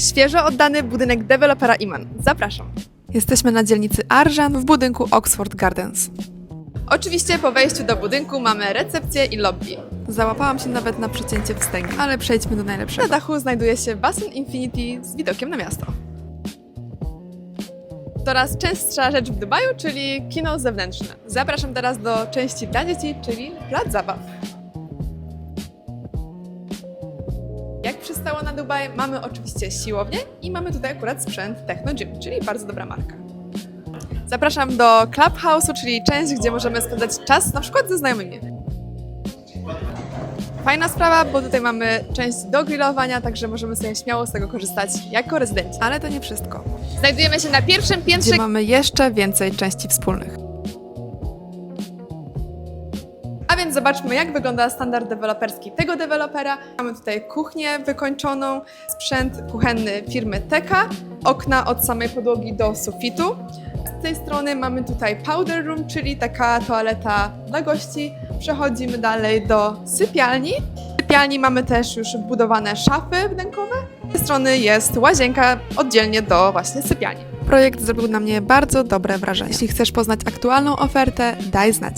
Świeżo oddany budynek dewelopera Iman. Zapraszam. Jesteśmy na dzielnicy Arżan w budynku Oxford Gardens. Oczywiście po wejściu do budynku mamy recepcję i lobby. Załapałam się nawet na przecięcie wstęgi, ale przejdźmy do Na najlepszego. dachu znajduje się basen Infinity z widokiem na miasto. Coraz częstsza rzecz w Dubaju, czyli kino zewnętrzne. Zapraszam teraz do części dla dzieci, czyli plac zabaw. Przystało na Dubaj, mamy oczywiście siłownię i mamy tutaj akurat sprzęt Techno Gym, czyli bardzo dobra marka. Zapraszam do Clubhouse'u, czyli część, gdzie możemy spędzać czas na przykład ze znajomymi. Fajna sprawa, bo tutaj mamy część do grillowania, także możemy sobie śmiało z tego korzystać jako rezydenci. Ale to nie wszystko. Znajdujemy się na pierwszym piętrze Gdzie mamy jeszcze więcej części wspólnych. Więc zobaczmy, jak wygląda standard deweloperski tego dewelopera. Mamy tutaj kuchnię wykończoną, sprzęt kuchenny firmy Teka, okna od samej podłogi do sufitu. Z tej strony mamy tutaj powder room, czyli taka toaleta dla gości. Przechodzimy dalej do sypialni. W sypialni mamy też już wbudowane szafy wnękowe. Z tej strony jest łazienka oddzielnie do właśnie sypialni. Projekt zrobił na mnie bardzo dobre wrażenie. Jeśli chcesz poznać aktualną ofertę, daj znać.